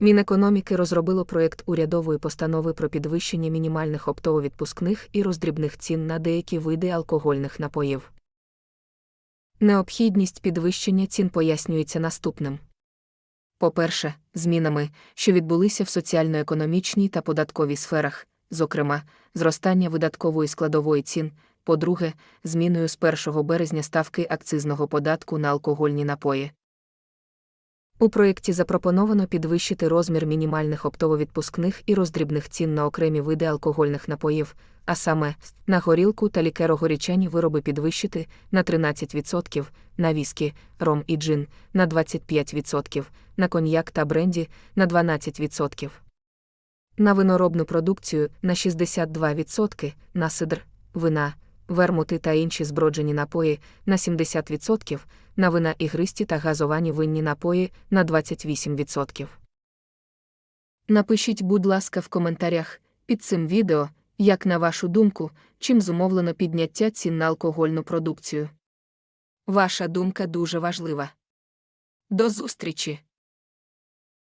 Мінекономіки розробило проєкт урядової постанови про підвищення мінімальних оптово-відпускних і роздрібних цін на деякі види алкогольних напоїв. Необхідність підвищення цін пояснюється наступним. По-перше, змінами, що відбулися в соціально-економічній та податковій сферах, зокрема, зростання видаткової складової цін, по-друге, зміною з 1 березня ставки акцизного податку на алкогольні напої. У проєкті запропоновано підвищити розмір мінімальних оптово-відпускних і роздрібних цін на окремі види алкогольних напоїв, а саме на горілку та лікеро-горічані вироби підвищити на 13%, на віскі, ром і джин на 25%, на коньяк та бренді на 12%. На виноробну продукцію на 62%, на сидр, вина, вермути та інші зброджені напої на 70%, на вина ігристі та газовані винні напої на 28%. Напишіть, будь ласка, в коментарях під цим відео, як на вашу думку, чим зумовлено підняття цін на алкогольну продукцію. Ваша думка дуже важлива. До зустрічі!